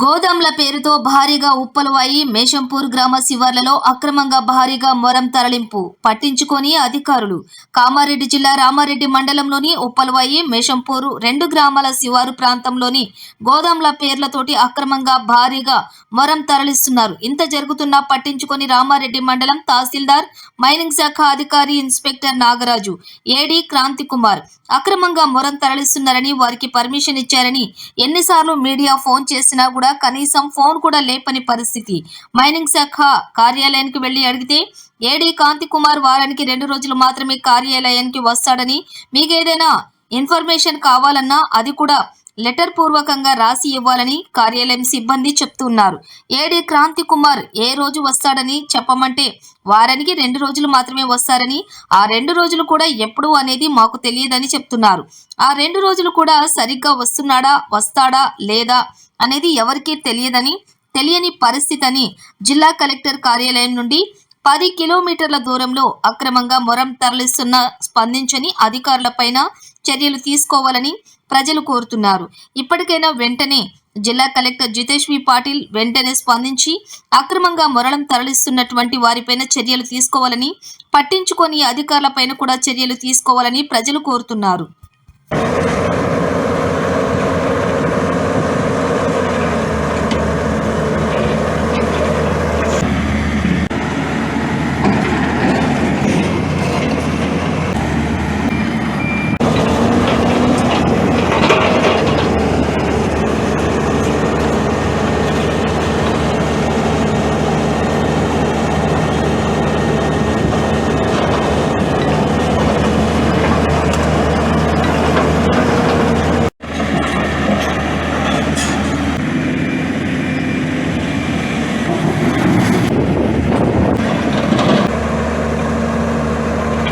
గోదాంల పేరుతో భారీగా ఉప్పలవాయి మేషంపూర్ గ్రామ శివార్లలో అక్రమంగా భారీగా మొరం తరలింపు పట్టించుకొని అధికారులు. కామారెడ్డి జిల్లా రామారెడ్డి మండలంలోని ఉప్పలవాయి మేషంపూర్ రెండు గ్రామాల శివారు ప్రాంతంలోని గోదాంల పేర్లతోటి అక్రమంగా భారీగా మొరం తరలిస్తున్నారు. ఇంత జరుగుతున్నా పట్టించుకొని రామారెడ్డి మండలం తహసీల్దార్ మైనింగ్ శాఖ అధికారి ఇన్స్పెక్టర్ నాగరాజు ఏడి క్రాంతి కుమార్ అక్రమంగా మొరం తరలిస్తున్నారని వారికి పర్మిషన్ ఇచ్చారని ఎన్నిసార్లు మీడియా ఫోన్ చేసినా కూడా కనీసం ఫోన్ కూడా లేపని పరిస్థితి. మైనింగ్ శాఖ కార్యాలయానికి వెళ్ళి అడిగితే ఏడీ కాంతి కుమార్ వారానికి రెండు రోజులు మాత్రమే కార్యాలయానికి వస్తాడని మీకేదైనా ఇన్ఫర్మేషన్ కావాలన్నా అది కూడా లెటర్ పూర్వకంగా రాసి ఇవ్వాలని కార్యాలయం సిబ్బంది చెప్తున్నారు. ఏడీ క్రాంతి కుమార్ ఏ రోజు వస్తాడని చెప్పమంటే వారానికి రెండు రోజులు మాత్రమే వస్తారని ఆ రెండు రోజులు కూడా ఎప్పుడు అనేది మాకు తెలియదని చెప్తున్నారు. ఆ రెండు రోజులు కూడా సరిగ్గా వస్తున్నాడా వస్తాడా లేదా అనేది ఎవరికీ తెలియదని తెలియని పరిస్థితి అని జిల్లా కలెక్టర్ కార్యాలయం నుండి పది కిలోమీటర్ల దూరంలో అక్రమంగా మొరం తరలిస్తున్న స్పందించని అధికారులపైన చర్యలు తీసుకోవాలని ప్రజలు కోరుతున్నారు. ఇప్పటికైనా వెంటనే జిల్లా కలెక్టర్ జితేష్ వి పాటిల్ వెంటనే స్పందించి అక్రమంగా మొరలం తరలిస్తున్నటువంటి వారిపైన చర్యలు తీసుకోవాలని పట్టించుకొని అధికారులపైన కూడా చర్యలు తీసుకోవాలని ప్రజలు కోరుతున్నారు.